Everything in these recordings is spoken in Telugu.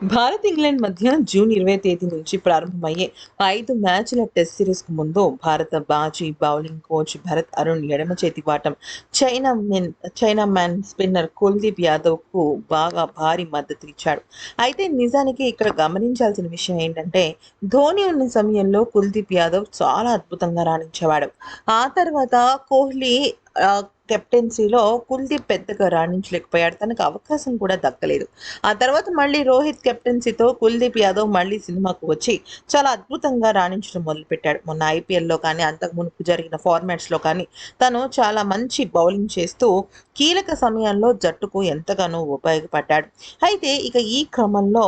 భారత్ ఇంగ్లాండ్ మధ్య జూన్ ఇరవై తేదీ నుంచి ప్రారంభమయ్యే ఐదు మ్యాచ్ల టెస్ట్ సిరీస్కు ముందు భారత బాజీ బౌలింగ్ కోచ్ భరత్ అరుణ్ ఎడమ చేతి వాటం. China men chinaman spinner Kuldeep యాదవ్కు బాగా భారీ మద్దతు ఇచ్చాడు. అయితే నిజానికి ఇక్కడ గమనించాల్సిన విషయం ఏంటంటే ధోని ఉన్న సమయంలో కుల్దీప్ యాదవ్ చాలా అద్భుతంగా రాణించేవాడు. ఆ తర్వాత కోహ్లీ కెప్టెన్సీలో కుల్దీప్ పెద్దగా రాణించలేకపోయాడు. తనకు అవకాశం కూడా దక్కలేదు. ఆ తర్వాత మళ్ళీ రోహిత్ కెప్టెన్సీతో కుల్దీప్ యాదవ్ మళ్ళీ సినిమాకు వచ్చి చాలా అద్భుతంగా రాణించడం మొదలుపెట్టాడు. మొన్న ఐపీఎల్లో కానీ అంతకు మునుపు జరిగిన ఫార్మాట్స్లో కానీ తను చాలా మంచి బౌలింగ్ చేస్తూ కీలక సమయంలో జట్టుకు ఎంతగానో ఉపయోగపడ్డాడు. అయితే ఇక ఈ క్రమంలో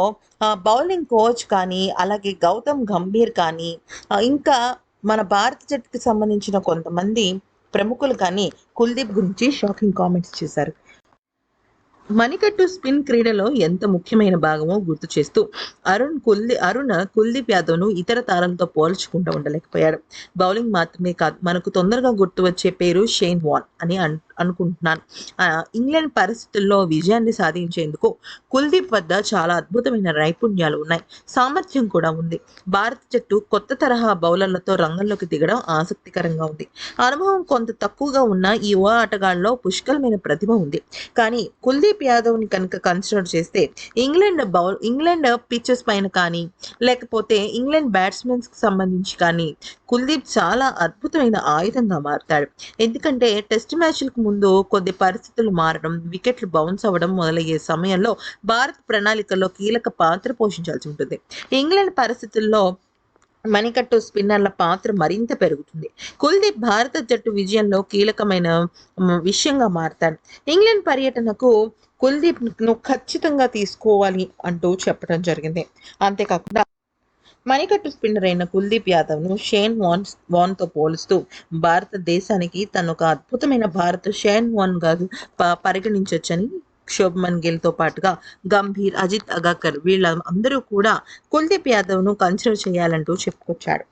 బౌలింగ్ కోచ్ కానీ అలాగే గౌతమ్ గంభీర్ కానీ ఇంకా మన భారత జట్టుకి సంబంధించిన కొంతమంది ప్రముఖులు కానీ కుల్దీప్ గురించి షాకింగ్ కామెంట్స్ చేశారు. మణికట్టు స్పిన్ క్రీడలో ఎంత ముఖ్యమైన భాగమో గుర్తు చేస్తూ అరుణ్ కుల్దీ అరుణ్ కుల్దీప్ యాదవ్ను ఇతర తారంతో పోల్చుకుంటూ ఉండలేకపోయాడు. బౌలింగ్ మాత్రమే కాదు మనకు తొందరగా గుర్తు వచ్చే పేరు షేన్ వాన్ అని అనుకుంటున్నాను. ఆ, ఇంగ్లాండ్ పరిస్థితుల్లో విజయాన్ని సాధించేందుకు కుల్దీప్ వద్ద చాలా అద్భుతమైన నైపుణ్యాలు ఉన్నాయి. సామర్థ్యం కూడా ఉంది. భారత జట్టు కొత్త తరహా బౌలర్లతో రంగంలోకి దిగడం ఆసక్తికరంగా ఉంది. అనుభవం కొంత తక్కువగా ఉన్న ఈ యువ ఆటగాళ్ళలో పుష్కలమైన ప్రతిభ ఉంది. కానీ కుల్దీప్ యాదవ్ని కనుక కన్సిడర్ చేస్తే ఇంగ్లాండ్ బౌల్ ఇంగ్లాండ్ పిచ్చెస్ పైన కానీ లేకపోతే ఇంగ్లాండ్ బ్యాట్స్మెన్స్కి సంబంధించి కానీ కుల్దీప్ చాలా అద్భుతమైన ఆయుధంగా మారుతాడు. ఎందుకంటే టెస్ట్ మ్యాచ్లకు ముందు కొద్ది పరిస్థితులు మారడం వికెట్లు బౌన్స్ అవ్వడం మొదలయ్యే సమయంలో భారత్ ప్రణాళికలో కీలక పాత్ర పోషించాల్సి ఉంటుంది. ఇంగ్లాండ్ పరిస్థితుల్లో మణికట్టు స్పిన్నర్ల పాత్ర మరింత పెరుగుతుంది. కుల్దీప్ భారత జట్టు విజయంలో కీలకమైన విషయంగా మారతాడు. ఇంగ్లాండ్ పర్యటనకు కుల్దీప్ను ఖచ్చితంగా తీసుకోవాలి అంటూ చెప్పడం జరిగింది. అంతేకాకుండా మణికట్టు స్పిన్నర్ అయిన కుల్దీప్ యాదవ్ను షేన్ వాన్ వాన్తో పోలుస్తూ భారతదేశానికి తను ఒక అద్భుతమైన భారత షేన్ వాన్గా ప- పరిగణించొచ్చని శోభమన్ గిల్తో పాటుగా గంభీర్ అజిత్ అగాకర్ వీళ్ళ అందరూ కూడా కుల్దీప్ యాదవ్ను కన్సిడర్ చేయాలంటూ చెప్పుకొచ్చాడు